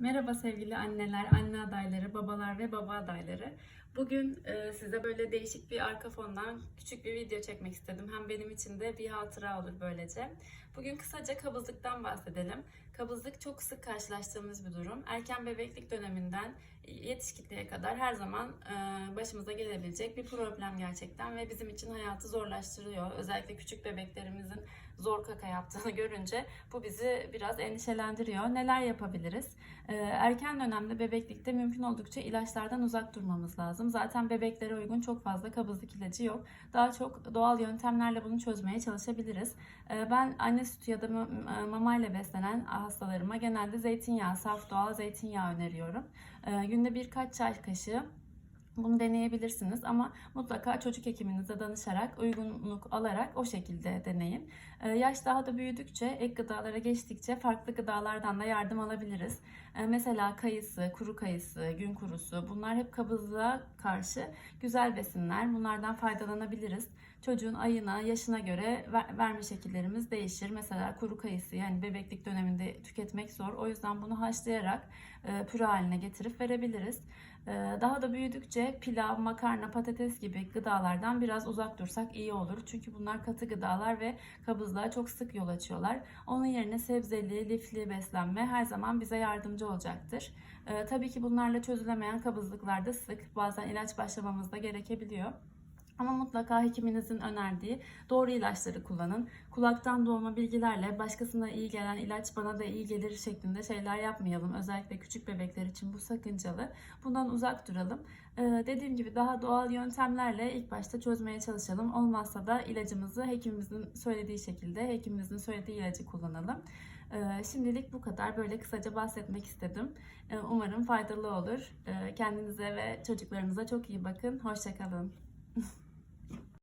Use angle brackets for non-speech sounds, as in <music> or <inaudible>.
Merhaba sevgili anneler, anne adayları, babalar ve baba adayları. Bugün e, size böyle değişik bir arka fondan küçük bir video çekmek istedim. Hem benim için de bir hatıra olur böylece. Bugün kısaca kabızlıktan bahsedelim. Kabızlık çok sık karşılaştığımız bir durum. Erken bebeklik döneminden yetişkinliğe kadar her zaman e, başımıza gelebilecek bir problem gerçekten ve bizim için hayatı zorlaştırıyor. Özellikle küçük bebeklerimizin zor kaka yaptığını <laughs> görünce bu bizi biraz endişelendiriyor. Neler yapabiliriz? Ee, Erken dönemde bebeklikte mümkün oldukça ilaçlardan uzak durmamız lazım. Zaten bebeklere uygun çok fazla kabızlık ilacı yok. Daha çok doğal yöntemlerle bunu çözmeye çalışabiliriz. Ee, Ben anne sütü ya da ma- mamayla beslenen hastalarıma genelde zeytinyağı, saf doğal zeytinyağı öneriyorum. Ee, Günde birkaç çay kaşığı bunu deneyebilirsiniz ama mutlaka çocuk hekiminize danışarak, uygunluk alarak o şekilde deneyin. Ee, Yaş daha da büyüdükçe, ek gıdalara geçtikçe farklı gıdalardan da yardım alabiliriz. Ee, Mesela kayısı, kuru kayısı, gün kurusu bunlar hep kabızlığa karşı güzel besinler. Bunlardan faydalanabiliriz. Çocuğun ayına, yaşına göre ver- verme şekillerimiz değişir. Mesela kuru kayısı yani bebeklik döneminde tüketmek zor. O yüzden bunu haşlayarak püre haline getirip verebiliriz. Ee, Daha da büyüdükçe pilav, makarna, patates gibi gıdalardan biraz uzak dursak iyi olur. Çünkü bunlar katı gıdalar ve kabızlığa çok sık yol açıyorlar. Onun yerine sebzeli, lifli beslenme her zaman bize yardımcı olacaktır. Ee, Tabii ki bunlarla çözülemeyen kabızlıklar da sık. Bazen ilaç başlamamız da gerekebiliyor. Ama mutlaka hekiminizin önerdiği doğru ilaçları kullanın. Kulaktan doğma bilgilerle başkasına iyi gelen ilaç bana da iyi gelir şeklinde şeyler yapmayalım. Özellikle küçük bebekler için bu sakıncalı. Bundan uzak duralım. Ee, dediğim gibi daha doğal yöntemlerle ilk başta çözmeye çalışalım. Olmazsa da ilacımızı hekimimizin söylediği şekilde, hekimimizin söylediği ilacı kullanalım. Ee, Şimdilik bu kadar. Böyle kısaca bahsetmek istedim. Ee, Umarım faydalı olur. Ee, Kendinize ve çocuklarınıza çok iyi bakın. Hoşçakalın. <laughs>